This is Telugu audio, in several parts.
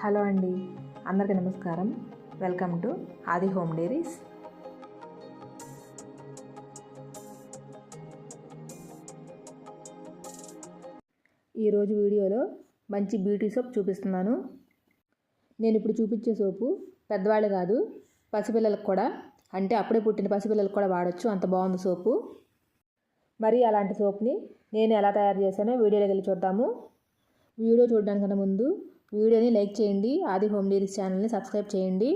హలో అండి అందరికీ నమస్కారం. Welcome to Aadi home diaries. ఈరోజు వీడియోలో మంచి బ్యూటీ సోప్ చూపిస్తున్నాను. నేను ఇప్పుడు చూపించే సోపు పెద్దవాళ్ళు కాదు పసిపిల్లలకు కూడా. అంటే అప్పుడే పుట్టిన పసిపిల్లలకు కూడా వాడచ్చు అంత బాగుంది సోపు. మరి అలాంటి సోప్ని నేను ఎలా తయారు చేశానో వీడియోలోకి వెళ్ళి చూద్దాము. వీడియో చూడడానికన్నా ముందు వీడియోని లైక్ చేయండి. ఆది హోమ్ డైరీస్ ఛానల్ని సబ్స్క్రైబ్ చేయండి.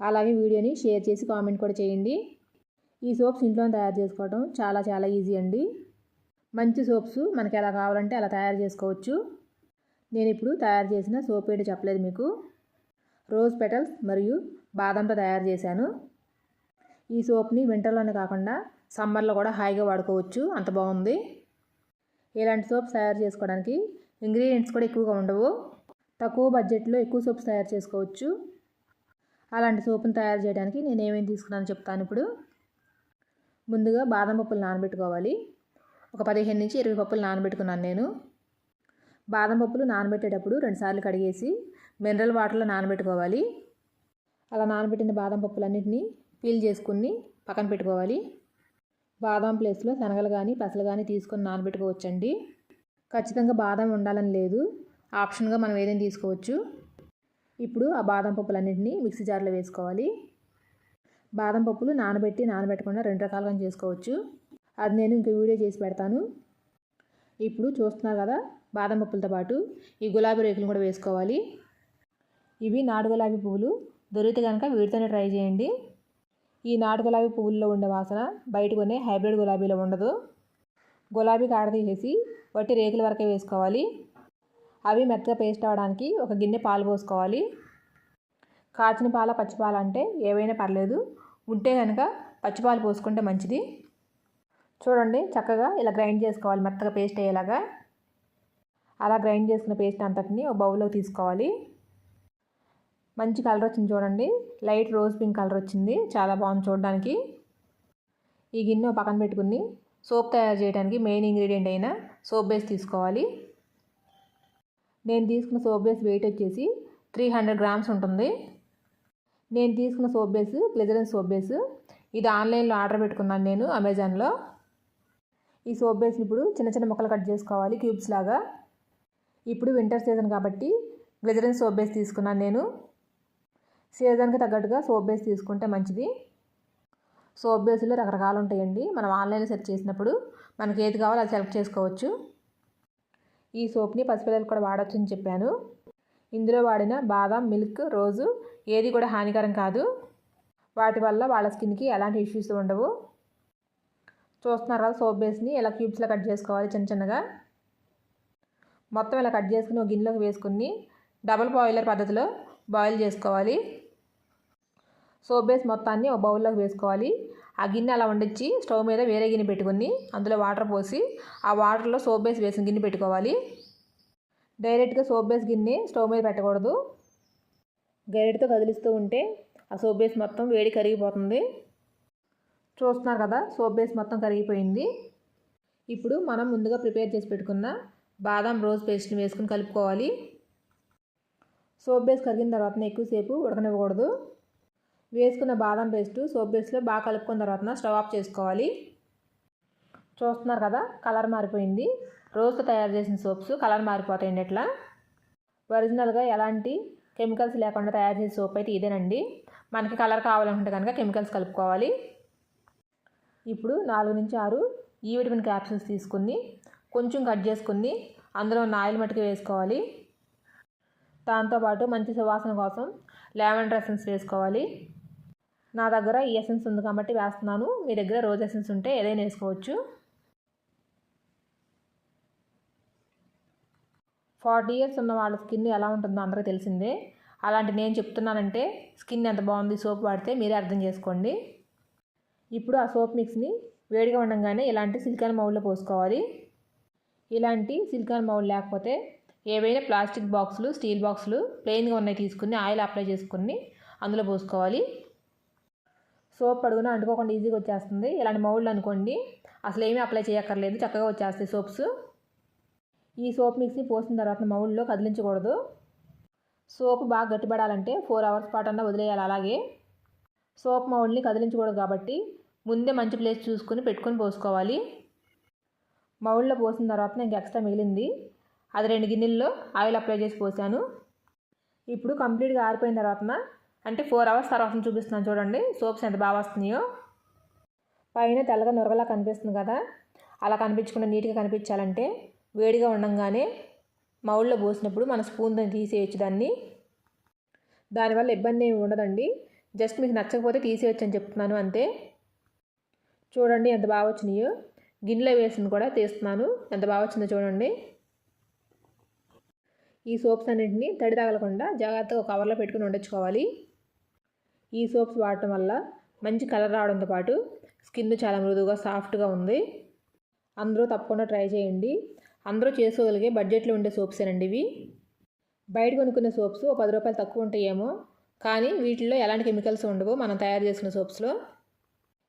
అలాగే వీడియోని షేర్ చేసి కామెంట్ కూడా చేయండి. ఈ సోప్స్ ఇంట్లో తయారు చేసుకోవడం చాలా చాలా ఈజీ అండి. మంచి సోప్స్ మనకి ఎలా కావాలంటే అలా తయారు చేసుకోవచ్చు. నేను ఇప్పుడు తయారు చేసిన సోప్ ఏంటో చెప్పలేదు మీకు. రోజ్ పెటల్స్ మరియు బాదంతో తయారు చేశాను. ఈ సోప్ని వింటర్లోనే కాకుండా సమ్మర్లో కూడా హాయిగా వాడుకోవచ్చు. అంత బాగుంది. ఇలాంటి సోప్స్ తయారు చేసుకోవడానికి ఇంగ్రీడియంట్స్ కూడా ఎక్కువగా ఉండవు. తక్కువ బడ్జెట్లో ఎక్కువ సోప్స్ తయారు చేసుకోవచ్చు. అలాంటి సోపును తయారు చేయడానికి నేను ఏమేమి తీసుకున్నాను చెప్తాను ఇప్పుడు. ముందుగా బాదం పప్పులు నానబెట్టుకోవాలి. ఒక పదిహేను నుంచి ఇరవై పప్పులు నానబెట్టుకున్నాను నేను. బాదం పప్పులు నానబెట్టేటప్పుడు రెండుసార్లు కడిగేసి మినరల్ వాటర్లో నానబెట్టుకోవాలి. అలా నానబెట్టిన బాదం పప్పులన్నింటినీ పీల్ చేసుకుని పక్కన పెట్టుకోవాలి. బాదం ప్లేస్లో శనగలు కానీ పెసలు కానీ తీసుకొని నానబెట్టుకోవచ్చండి. ఖచ్చితంగా బాదం ఉండాలని లేదు. ఆప్షన్గా మనం ఏదైనా తీసుకోవచ్చు. ఇప్పుడు ఆ బాదం పప్పులన్నింటినీ మిక్సీ జార్లో వేసుకోవాలి. బాదం పప్పులు నానబెట్టి నానబెట్టకుండా రెండు రకాలుగా చేసుకోవచ్చు. అది నేను ఇంక వీడియో చేసి పెడతాను. ఇప్పుడు చూస్తున్నారు కదా బాదం పప్పులతో పాటు ఈ గులాబీ రేకులు కూడా వేసుకోవాలి. ఇవి నాటు గులాబీ పువ్వులు. దొరికితే కనుక వీటితోనే ట్రై చేయండి. ఈ నాటు గులాబీ పువ్వుల్లో ఉండే వాసన బయట కొనే హైబ్రిడ్ గులాబీలో ఉండదు. గులాబీ కాడ తీసేసి వట్టి రేకుల వరకే వేసుకోవాలి. అవి మెత్తగా పేస్ట్ అవ్వడానికి ఒక గిన్నె పాలు పోసుకోవాలి. కాచిన పాల పచ్చిపాలు అంటే ఏవైనా పర్లేదు. ఉంటే కనుక పచ్చిపాలు పోసుకుంటే మంచిది. చూడండి చక్కగా ఇలా గ్రైండ్ చేసుకోవాలి మెత్తగా పేస్ట్ అయ్యేలాగా. అలా గ్రైండ్ చేసుకున్న పేస్ట్ అంతటిని ఒక బౌల్లో తీసుకోవాలి. మంచి కలర్ వచ్చింది చూడండి. లైట్ రోజ్ పింక్ కలర్ వచ్చింది. చాలా బాగుంది చూడడానికి. ఈ గిన్నె పక్కన పెట్టుకుని సోప్ తయారు చేయడానికి మెయిన్ ఇంగ్రీడియంట్ అయిన సోప్ బేస్ తీసుకోవాలి. నేను తీసుకున్న సోప్ బేస్ వెయిట్ వచ్చేసి త్రీ హండ్రెడ్ గ్రామ్స్ ఉంటుంది. నేను తీసుకున్న సోప్ బేస్ ప్లెజరెన్స్ సోప్ బేస్ ఇది ఆన్లైన్లో ఆర్డర్ పెట్టుకున్నాను నేను అమెజాన్లో ఈ సోప్ బేస్ని ఇప్పుడు చిన్న చిన్న ముక్కలు కట్ చేసుకోవాలి క్యూబ్స్ లాగా. ఇప్పుడు వింటర్ సీజన్ కాబట్టి గ్లిజరిన్ సోప్ బేస్ తీసుకున్నాను నేను. సీజన్కి తగ్గట్టుగా సోప్ బేస్ తీసుకుంటే మంచిది. సోప్ బేస్లో రకరకాలు ఉంటాయండి. మనం ఆన్లైన్లో సెర్చ్ చేసినప్పుడు మనకి ఏది కావాలో అది సెలెక్ట్ చేసుకోవచ్చు. ఈ సోప్ని పసిపిల్లలు కూడా వాడచ్చు అని చెప్పాను. ఇందులో వాడిన బాదం మిల్క్ రోజు ఏది కూడా హానికరం కాదు. వాటి వల్ల వాళ్ళ స్కిన్కి ఎలాంటి ఇష్యూస్ ఉండవు. చూస్తున్నారా సోప్ బేస్ని ఇలా క్యూబ్స్లో కట్ చేసుకోవాలి చిన్న చిన్నగా. మొత్తం ఇలా కట్ చేసుకుని ఒక గిన్నెలోకి వేసుకుని డబల్ బాయిలర్ పద్ధతిలో బాయిల్ చేసుకోవాలి. సోప్ బేస్ మొత్తాన్ని ఒక బౌల్లోకి వేసుకోవాలి. ఆ గిన్నె అలా వండించి స్టవ్ మీద వేరే గిన్నె పెట్టుకుని అందులో వాటర్ పోసి ఆ వాటర్లో సోప్ బేస్ వేసిన గిన్నె పెట్టుకోవాలి. డైరెక్ట్గా సోప్ బేస్ గిన్నె స్టవ్ మీద పెట్టకూడదు. గరిటతో కదిలిస్తూ ఉంటే ఆ సోప్ బేస్ మొత్తం వేడి కరిగిపోతుంది. చూస్తున్నారు కదా సోప్ బేస్ మొత్తం కరిగిపోయింది. ఇప్పుడు మనం ముందుగా ప్రిపేర్ చేసి పెట్టుకున్న బాదం రోజ్ పేస్ట్ని వేసుకుని కలుపుకోవాలి. సోప్ బేస్ కరిగిన తర్వాత ఎక్కువసేపు ఉడకనివ్వకూడదు. వేసుకున్న బాదం పేస్ట్ సోప్ బేస్లో బాగా కలుపుకున్న తర్వాత స్టవ్ ఆఫ్ చేసుకోవాలి. చూస్తున్నారు కదా కలర్ మారిపోయింది. రోజుతో తయారు చేసిన సోప్స్ కలర్ మారిపోతాయండి ఎట్లా? ఒరిజినల్గా ఎలాంటి కెమికల్స్ లేకుండా తయారు చేసే సోప్ అయితే ఇదేనండి. మనకి కలర్ కావాలనుకుంటే కనుక కెమికల్స్ కలుపుకోవాలి. ఇప్పుడు నాలుగు నుంచి ఆరు ఈ విటమిన్ క్యాప్సూల్స్ తీసుకుని కొంచెం కట్ చేసుకుని అందులో ఉన్న ఆయిల్ మట్టుకు వేసుకోవాలి. దాంతోపాటు మంచి సువాసన కోసం లెమన్ డ్రెస్సెన్స్ వేసుకోవాలి. నా దగ్గర ఈ ఎసెన్స్ ఉంది కాబట్టి వేస్తున్నాను. మీ దగ్గర రోజ్ ఎసెన్స్ ఉంటే ఏదైనా వేసుకోవచ్చు. ఫార్టీ ఇయర్స్ ఉన్న వాళ్ళ స్కిన్ ఎలా ఉంటుందో అందరికీ తెలిసిందే. అలాంటి నేను చెప్తున్నానంటే స్కిన్ ఎంత బాగుంది సోప్ వాడితే మీరే అర్థం చేసుకోండి. ఇప్పుడు ఆ సోప్ మిక్స్ని వేడిగా ఉండగానే ఇలాంటి సిలికాన్ మౌల్లో పోసుకోవాలి. ఇలాంటి సిలికాన్ మౌల్ లేకపోతే ఏవైనా ప్లాస్టిక్ బాక్సులు స్టీల్ బాక్సులు ప్లెయిన్గా ఉన్నాయి తీసుకుని ఆయిల్ అప్లై చేసుకుని అందులో పోసుకోవాలి. సోప్ అడుగున అంటుకోకుండా ఈజీగా వచ్చేస్తుంది. ఇలాంటి మౌళ్ళు అనుకోండి. అసలు ఏమీ అప్లై చేయక్కర్లేదు. చక్కగా వచ్చేస్తాయి సోప్స్. ఈ సోప్ మిక్స్ని పోసిన తర్వాత మౌల్లో కదిలించకూడదు. సోప్ బాగా గట్టిపడాలంటే ఫోర్ అవర్స్ పాటు అన్నా వదిలేయాలి. అలాగే సోప్ మౌల్డ్ని కదిలించకూడదు కాబట్టి ముందే మంచి ప్లేస్ చూసుకొని పెట్టుకొని పోసుకోవాలి. మౌల్లో పోసిన తర్వాత ఇంక ఎక్స్ట్రా మిగిలింది. అది రెండు గిన్నెల్లో ఆయిల్ అప్లై చేసి పోసాను. ఇప్పుడు కంప్లీట్గా ఆరిపోయిన తర్వాత అంటే ఫోర్ అవర్స్ తర్వాత చూపిస్తున్నాను చూడండి. సోప్స్ ఎంత బాగా వస్తున్నాయో. పైన తెల్లగా నొరగలా కనిపిస్తుంది కదా. అలా కనిపించకుండా నీట్గా కనిపించాలంటే వేడిగా ఉండంగానే మౌళ్ళలో పోసినప్పుడు మన స్పూన్ తీసేయచ్చు దాన్ని. దానివల్ల ఇబ్బంది ఏమి ఉండదండి. జస్ట్ మీకు నచ్చకపోతే తీసేయచ్చు అని చెప్తున్నాను అంతే. చూడండి ఎంత బాగా వచ్చినాయో. గిన్నెలో వేసింది కూడా తీస్తున్నాను. ఎంత బాగా వచ్చిందో చూడండి. ఈ సోప్స్ అన్నింటినీ తడి తగలకుండా జాగ్రత్తగా ఒక కవర్లో పెట్టుకుని ఉండొచ్చుకోవాలి ఈ సోప్స్ వాడటం వల్ల మంచి కలర్ రావడంతో పాటు స్కిన్ చాలా మృదువుగా సాఫ్ట్గా ఉంది. అందరూ తప్పకుండా ట్రై చేయండి. అందరూ చేసుకోగలిగే బడ్జెట్లో ఉండే సోప్సేనండి ఇవి. బయట కొనుక్కునే సోప్స్ ఒక పది రూపాయలు తక్కువ ఉంటాయేమో కానీ వీటిల్లో ఎలాంటి కెమికల్స్ ఉండవు మనం తయారు చేసిన సోప్స్లో.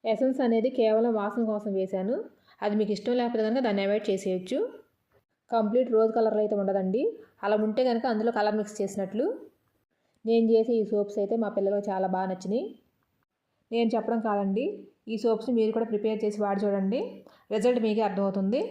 ఎసెన్స్ అనేది కేవలం వాసన కోసం వేశాను. అది మీకు ఇష్టం లేకపోతే కనుక దాన్ని అవాయిడ్ చేసేయచ్చు. కంప్లీట్ రోజ్ కలర్లో అయితే ఉండదండి. అలా ఉంటే కనుక అందులో కలర్ మిక్స్ చేసినట్లు. నేను చేసే ఈ సోప్స్ అయితే మా పిల్లలకు చాలా బాగా నచ్చినాయి. నేను చెప్పడం కాదండి ఈ సోప్స్ మీరు కూడా ప్రిపేర్ చేసి వాడి చూడండి. రిజల్ట్ మీకే అర్థమవుతుంది.